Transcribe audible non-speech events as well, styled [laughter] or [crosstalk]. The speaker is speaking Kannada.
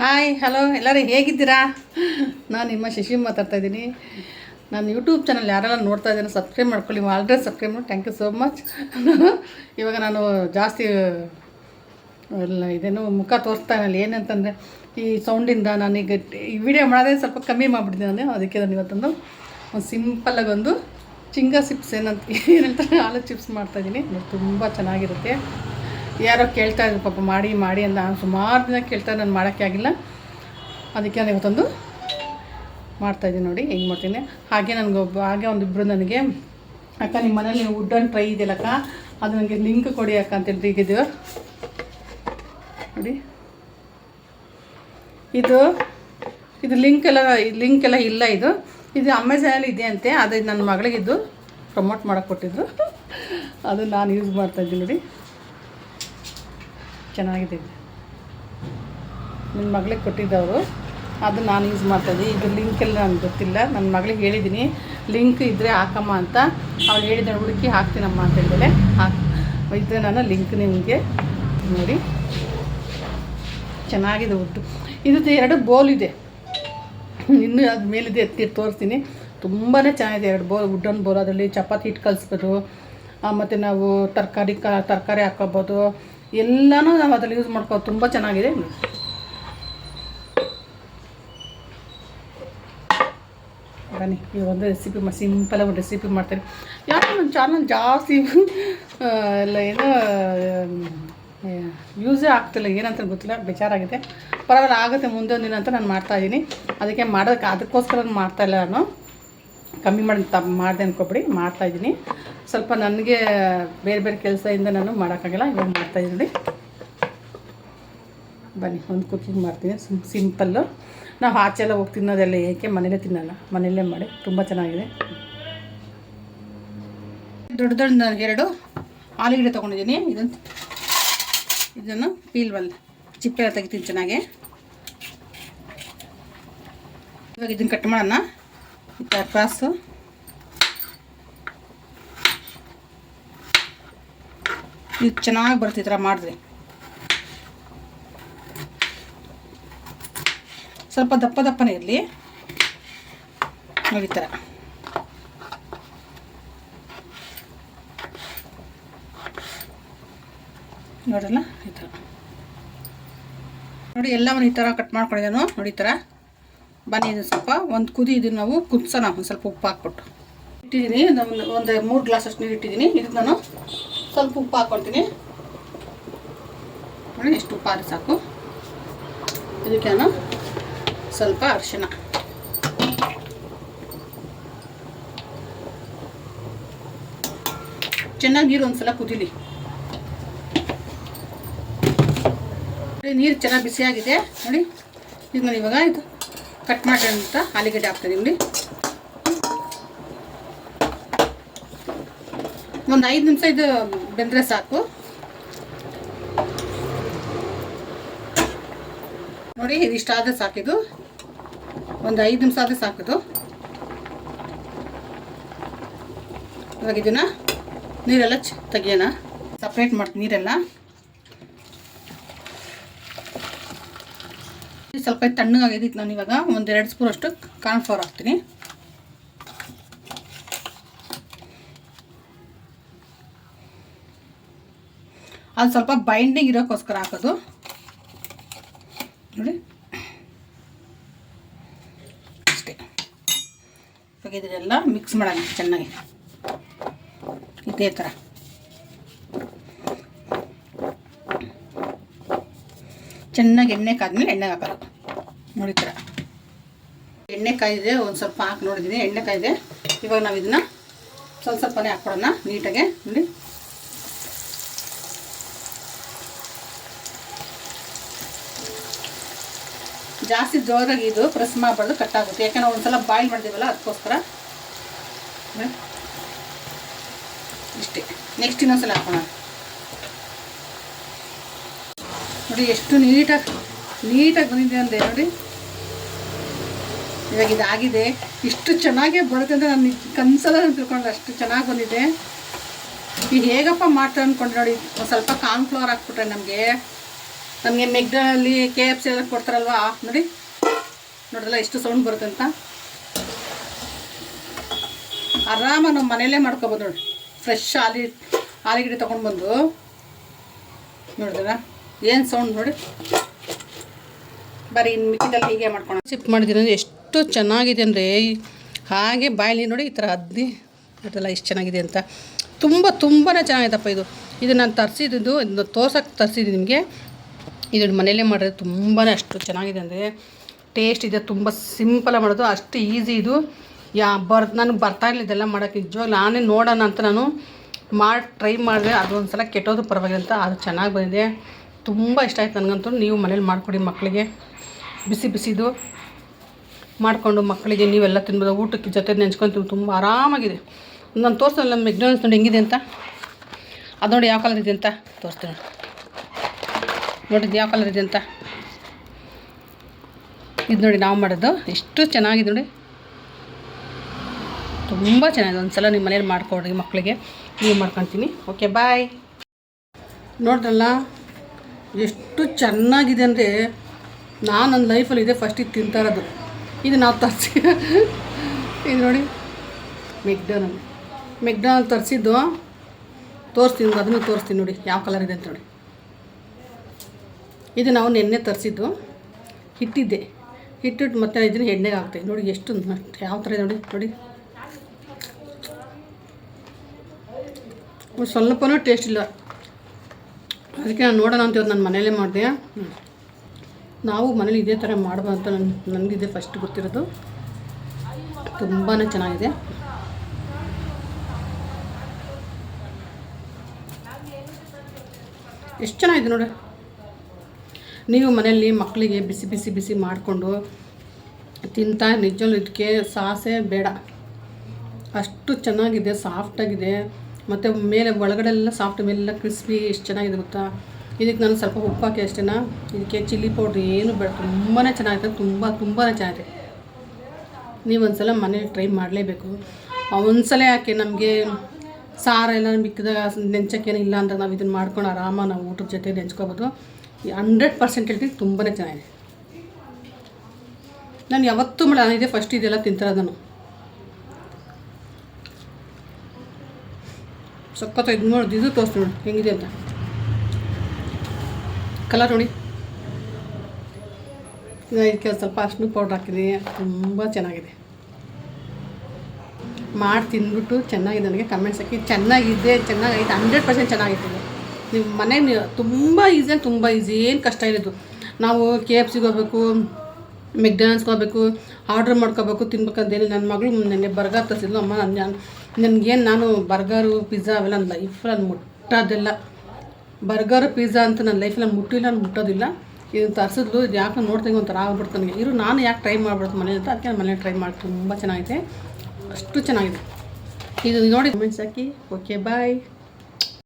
ಹಾಯ್ ಹಲೋ ಎಲ್ಲರೂ ಹೇಗಿದ್ದೀರಾ? ನಾನು ನಿಮ್ಮ ಶಶಿ ಮಾತಾಡ್ತಾ ಇದ್ದೀನಿ. ನಾನು ಯೂಟ್ಯೂಬ್ ಚಾನಲ್ ಯಾರೆಲ್ಲ ನೋಡ್ತಾ ಇದ್ದೀನಿ ಸಬ್ಸ್ಕ್ರೈಬ್ ಮಾಡ್ಕೊಳ್ಳಿ. ಆಲ್ರೆಡಿ ಸಬ್ಸ್ಕ್ರೈಬ್ ಮಾಡಿ ಥ್ಯಾಂಕ್ ಯು ಸೋ ಮಚ್ ಇವಾಗ ನಾನು ಜಾಸ್ತಿ ಇದೇನು ಮುಖ ತೋರಿಸ್ತಾ ಇಲ್ಲ ಏನಂತಂದರೆ ಈ ಸೌಂಡಿಂದ ನಾನೀಗ ಈ ವಿಡಿಯೋ ಮಾಡೋದೇ ಸ್ವಲ್ಪ ಕಮ್ಮಿ ಮಾಡಿಬಿಟ್ಟಿದ್ದೆ ನಾನು, ಅದಕ್ಕೆ ನಾನು ಇವತ್ತೊಂದು ಒಂದು ಸಿಂಪಲ್ಲಾಗಿ ಒಂದು ಚಿಂಗ ಚಿಪ್ಸ್ ಏನಂತ ಏನಂತ ಆಲೂ ಚಿಪ್ಸ್ ಮಾಡ್ತಾಯಿದ್ದೀನಿ ತುಂಬ ಚೆನ್ನಾಗಿರುತ್ತೆ. ಯಾರೋ ಕೇಳ್ತಾ ಇದ್ರು, ಪಾಪ ಮಾಡಿ ಮಾಡಿ ಅಂತ ಸುಮಾರು ದಿನ ಕೇಳ್ತಾ ನಾನು ಮಾಡೋಕ್ಕೆ ಆಗಿಲ್ಲ. ಅದಕ್ಕೆ ನಾನು ಇವತ್ತೊಂದು ಮಾಡ್ತಾಯಿದ್ದೀನಿ ನೋಡಿ, ಹೆಂಗೆ ಮಾಡ್ತೀನಿ. ಹಾಗೆ ನನಗೆ ಒಬ್ಬ, ಹಾಗೆ ಒಂದಿಬ್ಬರು ನನಗೆ, ಅಕ್ಕ ನಿಮ್ಮ ಮನೇಲಿ ವುಡನ್ ಟ್ರೈ ಇದೆಯಲ್ಲಕ್ಕ ಅದು ನನಗೆ ಲಿಂಕ್ ಕೊಡಿ ಅಕ್ಕ ಅಂತೇಳಿ ಈಗಿದ್ದೀವ ನೋಡಿ. ಇದು ಇದು ಲಿಂಕ್ ಎಲ್ಲ ಲಿಂಕ್ ಎಲ್ಲ ಇಲ್ಲ ಇದು. ಇದು ಅಮೆಝಾನಲ್ಲಿ ಇದೆ ಅಂತೆ, ಅದು ನನ್ನ ಮಗಳಿಗಿದ್ದು ಪ್ರಮೋಟ್ ಮಾಡೋಕ್ಕೆ ಕೊಟ್ಟಿದ್ದು. ಅದು ನಾನು ಯೂಸ್ ಮಾಡ್ತಾಯಿದ್ದೀನಿ ನೋಡಿ. ಚೆನ್ನಾಗಿದೆ ಇದು. ನನ್ನ ಮಗಳಿಗೆ ಕೊಟ್ಟಿದ್ದವರು ಅದು ನಾನು ಯೂಸ್ ಮಾಡ್ತಾಯಿದ್ದೆ ಇದು ಲಿಂಕ್ ಎಲ್ಲ ನನಗೆ ಗೊತ್ತಿಲ್ಲ. ನನ್ನ ಮಗಳಿಗೆ ಹೇಳಿದ್ದೀನಿ ಲಿಂಕ್ ಇದ್ದರೆ ಹಾಕಮ್ಮ ಅಂತ. ಅವಳು ಹೇಳಿದ ಹುಡುಕಿ ಹಾಕ್ತೀನಮ್ಮ ಅಂತ ಹೇಳಿದಾಳೆ. ಹಾಕಿ ಇದ್ದರೆ ನಾನು ಲಿಂಕ್ ನಿಮಗೆ ನೋಡಿ. ಚೆನ್ನಾಗಿದೆ ಉದ್ದು ಇದು ಎರಡು ಬೋಲ್ ಇದೆ. ಇನ್ನೂ ಅದು ಮೇಲಿದೆ ಎತ್ತಿ ತೋರಿಸ್ತೀನಿ. ತುಂಬಾ ಚೆನ್ನಾಗಿದೆ ಎರಡು ಬೋಲ್ ವುಡ್ಡನ್ ಬೋಲ್ ಅದರಲ್ಲಿ ಚಪಾತಿ ಹಿಟ್ಟು ಕಲಿಸ್ಬೋದು. ಮತ್ತು ನಾವು ತರಕಾರಿ ಕ, ತರಕಾರಿ ಹಾಕ್ಕೋಬೋದು. ಎಲ್ಲನೂ ನಾವು ಅದ್ರಲ್ಲಿ ಯೂಸ್ ಮಾಡ್ಕೋ, ತುಂಬ ಚೆನ್ನಾಗಿದೆ. ಬನ್ನಿ ಈ ಒಂದು ರೆಸಿಪಿ ಮಾಡಿ ಸಿಂಪಲಾಗಿ ಒಂದು ರೆಸಿಪಿ ಮಾಡ್ತೀನಿ. ಯಾಕೆ ನನ್ನ ಚಾನಲ್ ಜಾಸ್ತಿ ಎಲ್ಲ ಏನೋ ಯೂಸೇ ಆಗ್ತಿಲ್ಲ, ಏನಂತ ಗೊತ್ತಿಲ್ಲ, ಬೇಜಾರಾಗಿದೆ. ಪರವಾಗಿಲ್ಲ, ಆಗುತ್ತೆ ಮುಂದೆ ದಿನ ಅಂತ ನಾನು ಮಾಡ್ತಾಯಿದ್ದೀನಿ ಅದಕ್ಕೆ ಮಾಡೋದಕ್ಕೆ ಅದಕ್ಕೋಸ್ಕರ ಮಾಡ್ತಾಯಿಲ್ಲ ನಾನು. ಕಮ್ಮಿ ಮಾಡಿ ತ ಮಾಡಿದೆ ಅನ್ಕೊಬಿಡಿ ಮಾಡ್ತಾಯಿದ್ದೀನಿ ಸ್ವಲ್ಪ ನನಗೆ ಬೇರೆ ಬೇರೆ ಕೆಲಸದಿಂದ ನಾನು ಮಾಡೋಕ್ಕಾಗಲ್ಲ, ಇವಾಗ ಮಾಡ್ತಾಯಿದ್ದೀನಿ ನೋಡಿ. ಬನ್ನಿ, ಒಂದು ಕುಕಿಂಗ್ ಮಾಡ್ತೀನಿ ಸಿಂಪಲ್ಲು. ನಾವು ಆಚೆ ಎಲ್ಲ ಹೋಗಿ ತಿನ್ನೋದೆಲ್ಲ ಏಕೆ? ಮನೇಲೇ ತಿನ್ನಲ್ಲ ಮನೆಯಲ್ಲೇ ಮಾಡಿ, ತುಂಬ ಚೆನ್ನಾಗಿದೆ. ದೊಡ್ಡ ದೊಡ್ಡ ನನಗೆ ಎರಡು ಆಲೂಗಡ್ಡೆ ತೊಗೊಂಡಿದ್ದೀನಿ. ಇದನ್ನು ಇದನ್ನು ಪೀಲ್ವಲ್ ಚಿಪ್ಪೆ ಚಿಪ್ಪೆಲ್ಲ ತೆಗಿತೀನಿ ಚೆನ್ನಾಗೆ. ಇವಾಗ ಇದನ್ನು ಕಟ್ ಮಾಡೋಣ. ಕ್ರಾಸು ಇದು ಚೆನ್ನಾಗಿ ಬರುತ್ತೆ ಈ ಥರ ಮಾಡಿದ್ರೆ. ಸ್ವಲ್ಪ ದಪ್ಪ ದಪ್ಪನೇ ಇರಲಿ. ನೋಡಿ ಥರ. ನೋಡಲ್ಲ ಈ ಥರ. ನೋಡಿ ಎಲ್ಲವನ್ನು ಈ ಥರ ಕಟ್ ಮಾಡ್ಕೊಂಡಿದ್ದಾನು, ನೋಡಿ ಈ ಥರ. ಬನ್ನಿ ಇದು ಸ್ವಲ್ಪ ಒಂದು ಕುದಿ ಇದನ್ನು ನಾವು ಕುದಿಸೋಣ, ಒಂದು ಸ್ವಲ್ಪ ಉಪ್ಪು ಹಾಕ್ಬಿಟ್ಟು. ಇಟ್ಟಿದ್ದೀನಿ ಒಂದು ಒಂದು ಮೂರು ಗ್ಲಾಸ್ ಅಷ್ಟು ನೀರು ಇಟ್ಟಿದ್ದೀನಿ. ಇದಕ್ಕೆ ನಾನು ಸ್ವಲ್ಪ ಉಪ್ಪು ಹಾಕ್ಕೊಳ್ತೀನಿ ನೋಡಿ, ಎಷ್ಟು ಉಪ್ಪು ಆದರೆ ಸಾಕು. ಇದಕ್ಕೆ ನಾನು ಸ್ವಲ್ಪ ಅರಿಶಿನ ಚೆನ್ನಾಗಿ ನೀರು ಒಂದ್ಸಲ ಕುದೀಲಿ. ನೀರು ಚೆನ್ನಾಗಿ ಬಿಸಿಯಾಗಿದೆ. ನೋಡಿ, ಇದು ನಾನು ಇವಾಗ ಇದು. ಕಟ್ ಮಾಡಿರೋಂಥ ಆಲೂಗಡ್ಡೆ ಹಾಕ್ತೀನಿ ನೋಡಿ. ಒಂದು ಐದು ನಿಮಿಷ ಇದು ಬೆಂದರೆ ಸಾಕು. ನೋಡಿ ಇದಿಷ್ಟಾದರೆ ಸಾಕಿದು ಒಂದು ಐದು ನಿಮಿಷ ಆದರೆ ಸಾಕಿದು ಇವಾಗ ಇದನ್ನು ನೀರೆಲ್ಲ ತೆಗಿಯೋಣ. ಸಪ್ರೇಟ್ ಮಾಡ್ತೀನಿ ನೀರೆಲ್ಲ. ಸ್ವಲ್ಪ ತಣ್ಣಗಾಗಿದೆ ನಾನು ಇವಾಗ. ಒಂದೆರಡು ಎರಡು ಸ್ಪೂನ್ ಅಷ್ಟು ಕಾರ್ನ್ಫ್ಲವರ್ ಹಾಕ್ತೀನಿ. ಅದು ಸ್ವಲ್ಪ ಬೈಂಡಿಂಗ್ ಇರೋಕ್ಕೋಸ್ಕರ ಹಾಕೋದು. ನೋಡಿ. ಅಷ್ಟೇ. ಇವಾಗ ಇದನ್ನೆಲ್ಲ ಮಿಕ್ಸ್ ಮಾಡೋಣ ಚೆನ್ನಾಗಿ. ಇದೇ ಥರ ಚೆನ್ನಾಗಿ ಎಣ್ಣೆ ಕಾದ್ಮೇಲೆ ಎಣ್ಣೆ ಹಾಕೋದು. ನೋಡಿ ಥರ. ಎಣ್ಣೆ ಕಾಯಿದೆ ಒಂದು ಸ್ವಲ್ಪ ಹಾಕಿ ನೋಡಿದ್ದೀನಿ ಎಣ್ಣೆ ಕಾಯಿದೆ. ಇವಾಗ ನಾವು ಇದನ್ನ ಸ್ವಲ್ಪ ಸ್ವಲ್ಪನೇ ಹಾಕ್ಕೊಡೋಣ ನೀಟಾಗೆ. ನೋಡಿ. ಜಾಸ್ತಿ ಜೋರಾಗಿ ಇದು ಪ್ರೆಸ್ ಮಾಡಬಾರ್ದು, ಕಟ್ ಆಗುತ್ತೆ. ಯಾಕಂದ್ರೆ ಒಂದ್ಸಲ ಬಾಯ್ಲ್ ಮಾಡಿದ್ದೀವಲ್ಲ ಅದಕ್ಕೋಸ್ಕರ. ಇಷ್ಟೇ. ನೆಕ್ಸ್ಟ್ ಇನ್ನೊಂದ್ಸಲ ಹಾಕೋಣ. ನೋಡಿ ಎಷ್ಟು ನೀಟಾಗಿ ನೀಟಾಗಿ ಬಂದಿದೆ ಅಂದೆ ನೋಡಿ. ಇವಾಗ ಇದಾಗಿದೆ. ಇಷ್ಟು ಚೆನ್ನಾಗೇ ಬರುತ್ತೆ ಅಂತ ನಾನು ಕನ್ಸಲ್ಲ ನಾನು ತಿಳ್ಕೊಂಡೆ ಅಷ್ಟು ಚೆನ್ನಾಗಿ ಬಂದಿದೆ. ಈಗ ಹೇಗಪ್ಪ ಮಾಡ್ತಾರೆ ಅಂದ್ಕೊಂಡು ನೋಡಿ, ಒಂದು ಸ್ವಲ್ಪ ಕಾರ್ನ್ಫ್ಲವರ್ ಹಾಕ್ಬಿಟ್ರೆ ನಮಗೆ. ನಮಗೆ ಮೆಗ್ಡಲ್ಲಿ ಕೆ ಎಫ್ ಸಿ ಎಲ್ಲ ಕೊಡ್ತಾರಲ್ವಾ? ನೋಡಿ. ನೋಡಿದ್ರಲ್ಲ ಎಷ್ಟು ಸೌಂಡ್ ಬರುತ್ತೆ ಅಂತ. ಆರಾಮಾಗಿ ನಮ್ಮ ಮನೆಯಲ್ಲೇ ಮಾಡ್ಕೊಬೋದು ನೋಡಿ. ಫ್ರೆಶ್ ಆಲಿ ಆಲೂಗಡ್ಡೆ ತೊಗೊಂಡು ಬಂದು. ನೋಡಿದ್ರ ಏನು ಸೌಂಡ್ ನೋಡಿ? ಬರೀ ಇನ್ನು ಮಿಕ್ಕಿದಲ್ಲಿ ಹೀಗೆ ಮಾಡ್ಕೊಂಡು ಶಿಫ್ಟ್ ಮಾಡಿದ್ದೀನಿ ಎಷ್ಟು ಚೆನ್ನಾಗಿದೆ ಅಂದರೆ ಹಾಗೆ ಬಾಯಲ್ಲಿ ನೋಡಿ ಈ ಥರ ಅದ್ದಿ ಅದೆಲ್ಲ ಇಷ್ಟು ಚೆನ್ನಾಗಿದೆ ಅಂತ. ತುಂಬ ತುಂಬಾ ಚೆನ್ನಾಗಿದೆಪ್ಪ ಇದು. ಇದು ನಾನು ತರಿಸಿದ್ದು ಇದನ್ನು ತೋರ್ಸಕ್ಕೆ ತರಿಸಿದ್ದು ನಿಮಗೆ. ಇದು ಮನೆಯಲ್ಲೇ ಮಾಡಿದ್ರೆ ತುಂಬಾ ಅಷ್ಟು ಚೆನ್ನಾಗಿದೆ ಅಂದರೆ ಟೇಸ್ಟ್ ಇದೆ, ತುಂಬ ಸಿಂಪಲಾಗಿ ಮಾಡೋದು, ಅಷ್ಟು ಈಸಿ ಇದು. ಯಾ, ಬರ್ ನನಗೆ ಬರ್ತಾ ಇಲ್ಲ ಇದೆಲ್ಲ ಮಾಡೋಕ್ಕೆ ನಿಜವಾಗ್ಲೂ ನಾನೇ ನೋಡೋಣ ಅಂತ ನಾನು ಮಾಡಿ ಟ್ರೈ ಮಾಡಿದೆ. ಅದೊಂದು ಸಲ ಕೆಟ್ಟೋದು ಪರವಾಗಿಲ್ಲ ಅಂತ ಅದು ಚೆನ್ನಾಗಿ ಬಂದಿದೆ. ತುಂಬ ಇಷ್ಟ ಆಯ್ತು ನನಗಂತೂ. ನೀವು ಮನೇಲಿ ಮಾಡಿಕೊಡಿ ಮಕ್ಕಳಿಗೆ. ಬಿಸಿ ಬಿಸಿದು ಮಾಡಿಕೊಂಡು ಮಕ್ಕಳಿಗೆ ನೀವೆಲ್ಲ ತಿನ್ಬೋದು. ಊಟಕ್ಕೆ ಜೊತೆ ನೆಂಚ್ಕೊಂಡು ತುಂಬ ಆರಾಮಾಗಿದೆ. ನಾನು ತೋರ್ಸ್ತೋಲ್ಲ ಮೆಗ್ನೋನ್ಸ್ ನೋಡಿ ಹೆಂಗಿದೆ ಅಂತ. ಅದು ನೋಡಿ ಯಾವ ಕಲರ್ ಇದೆ ಅಂತ. ತೋರಿಸ್ತೀನಿ. ನೋಡಿದ್ದು ಯಾವ ಕಲರ್ ಇದೆ ಅಂತ. ಇದು ನೋಡಿ ನಾವು ಮಾಡೋದು ಎಷ್ಟು ಚೆನ್ನಾಗಿದೆ ನೋಡಿ. ತುಂಬ ಚೆನ್ನಾಗಿದೆ. ಒಂದು ಸಲ ನಿಮ್ಮ ಮನೇಲಿ ಮಾಡ್ಕೊಡ್ರಿ ಮಕ್ಕಳಿಗೆ. ನೀವು ಮಾಡ್ಕೊತೀನಿ ಓಕೆ ಬಾಯ್ ನೋಡ್ರಲ್ಲ ಎಷ್ಟು ಚೆನ್ನಾಗಿದೆ ಅಂದರೆ ನಾನು ನನ್ನ ಲೈಫಲ್ಲಿ ಇದೆ ಫಸ್ಟ್ ಇದು ತಿಂತಾ ಇರೋದು. ಇದು ನಾವು ತರಿಸಿ [laughs] ಇದು ನೋಡಿ ಮೆಕ್ಡೊನಲ್ ಮೆಕ್ಡೊನಲ್ ತರಿಸಿದ್ದು, ತೋರಿಸ್ತೀನಿ ಅದನ್ನು ತೋರಿಸ್ತೀನಿ ನೋಡಿ, ಯಾವ ಕಲರ್ ಇದೆ ಅಂತ ನೋಡಿ. ಇದು ನಾವು ನೆನ್ನೆ ತರಿಸಿದ್ದು, ಹಿಟ್ಟಿದ್ದೆ. ಹಿಟ್ಟಿಟ್ಟು ಮತ್ತೆ ಇದನ್ನು ಎಣ್ಣೆಗೆ ಹಾಕ್ತೀವಿ. ನೋಡಿ ಎಷ್ಟು ಯಾವ ಥರ ಇದೆ ನೋಡಿ ನೋಡಿ. ಸ್ವಲ್ಪನೂ ಟೇಸ್ಟ್ ಇಲ್ಲ. ಅದಕ್ಕೆ ನಾನು ನೋಡೋಣ ಅಂತ ಇವತ್ತು ನಾನು ಮನೇಲೇ ಮಾಡಿದೆ. ನಾವು ಮನೇಲಿ ಇದೇ ಥರ ಅಂತ ನನ್ನ ನನಗಿದೆ ಫಸ್ಟ್ ಗೊತ್ತಿರೋದು. ತುಂಬಾ ಚೆನ್ನಾಗಿದೆ. ಎಷ್ಟು ಚೆನ್ನಾಗಿದೆ ನೋಡಿ. ನೀವು ಮನೆಯಲ್ಲಿ ಮಕ್ಕಳಿಗೆ ಬಿಸಿ ಬಿಸಿ ಬಿಸಿ ಮಾಡಿಕೊಂಡು ತಿಂತಾ ನಿಜವಲ್ಲೂ ಇದಕ್ಕೆ ಸಾಸೆ ಬೇಡ. ಅಷ್ಟು ಚೆನ್ನಾಗಿದೆ ಸಾಫ್ಟಾಗಿದೆ ಮತ್ತು ಮೇಲೆ ಒಳಗಡೆ ಎಲ್ಲ ಸಾಫ್ಟ್ ಮೇಲೆಲ್ಲ ಕ್ರಿಸ್ಪಿ ಎಷ್ಟು ಚೆನ್ನಾಗಿದೆ ಗೊತ್ತಾ? ಇದಕ್ಕೆ ನಾನು ಸ್ವಲ್ಪ ಉಪ್ಪು ಹಾಕಿ ಅಷ್ಟೇನಾ? ಇದಕ್ಕೆ ಚಿಲ್ಲಿ ಪೌಡ್ರ್ ಏನು ಬೇಡ ತುಂಬಾ ಚೆನ್ನಾಗಿದೆ ತುಂಬ ತುಂಬಾ ಚೆನ್ನಾಗಿದೆ. ನೀವು ಒಂದ್ಸಲ ಮನೇಲಿ ಟ್ರೈ ಮಾಡಲೇಬೇಕು. ಒಂದ್ಸಲ ಯಾಕೆ ನಮಗೆ ಸಾರು ಎಲ್ಲ ಮಿಕ್ಕಿದಾಗ ನೆಂಚಕ್ಕೇನು ಇಲ್ಲ ಅಂತ ನಾವು ಇದನ್ನು ಮಾಡ್ಕೊಂಡು ಆರಾಮ ನಾವು ಊಟದ ಜೊತೆ ನೆಂಚ್ಕೋಬೋದು. ಹಂಡ್ರೆಡ್ ಪರ್ಸೆಂಟ್ ಹೇಳ್ತೀನಿ ತುಂಬಾ ಚೆನ್ನಾಗಿದೆ. ನಾನು ಯಾವತ್ತೂ ಮಾಡ ಇದೆ ಫಸ್ಟ್ ಇದೆಲ್ಲ ತಿಂತಾರೆ ನಾನು. ಸಖತ್ ಇದು ನೋಡಿ, ಇದು ತೋರಿಸ್ತೀನಿ ನೋಡಿ, ಹೆಂಗಿದೆ ಅಂತ. ಕಲರ್ ನೋಡಿ. ಇದಕ್ಕೆ ಸ್ವಲ್ಪ ಅರ್ಶಿನ ಪೌಡ್ರ್ ಹಾಕಿದ್ದೀನಿ, ತುಂಬ ಚೆನ್ನಾಗಿದೆ. ಮಾಡಿ ತಿಂದ್ಬಿಟ್ಟು ಚೆನ್ನಾಗಿದೆ ನನಗೆ ಕಮೆಂಟ್ಸ್ ಹಾಕಿ. ಚೆನ್ನಾಗಿದೆ ಚೆನ್ನಾಗೈತೆ ಹಂಡ್ರೆಡ್ ಪರ್ಸೆಂಟ್ ಚೆನ್ನಾಗಿತ್ತು ನೀವು ಮನೆ ತುಂಬ ಈಸಿ ತುಂಬ ಈಸಿ ಏನು ಕಷ್ಟ ಇರೋದು ನಾವು ಕೆ ಎಫ್ ಸಿಗೆ ಹೋಗ್ಬೇಕು ಮೆಕ್ಡಾನಲ್ಸ್ಗೆ ಹೋಗ್ಬೇಕು ಆರ್ಡ್ರ್ ಮಾಡ್ಕೋಬೇಕು ತಿನ್ಬೇಕಂತೇಳಿ ನನ್ನ ಮಗಳು ನೆನ್ನೆ ಬರ್ಗರ್ ತರಿಸಿದ್ಲು, ಅಮ್ಮ, ನಾನು ನನಗೇನು ನಾನು ಬರ್ಗರು ಪಿಜ್ಜಾ ಅವೆಲ್ಲ ನನ್ನ ಲೈಫಲ್ಲಿ ಮುಟ್ಟೋದಿಲ್ಲ. ಬರ್ಗರು ಪಿಜ್ಜಾ ಅಂತ ನನ್ನ ಲೈಫಲ್ಲಿ ನಾನು ಮುಟ್ಟಿಲ್ಲ, ನಾನು ಮುಟ್ಟೋದಿಲ್ಲ. ಇದು ತರಿಸಿದ್ಲು ಇದು ಯಾಕೆ ನೋಡ್ತೀನಿ ಒಂಥರ ಆಗ್ಬಿಡ್ತು ನನಗೆ. ಇರು, ನಾನು ಯಾಕೆ ಟ್ರೈ ಮಾಡ್ಬಿಡ್ತು ಮನೆ ಅಂತ ಅದಕ್ಕೆ ನಾನು ಮನೇಲಿ ಟ್ರೈ ಮಾಡಿ. ತುಂಬ ಚೆನ್ನಾಗಿದೆ. ಅಷ್ಟು ಚೆನ್ನಾಗಿದೆ. ಇದು ನೋಡಿ ಕಮೆಂಟ್ಸ್ ಹಾಕಿ. Okay bye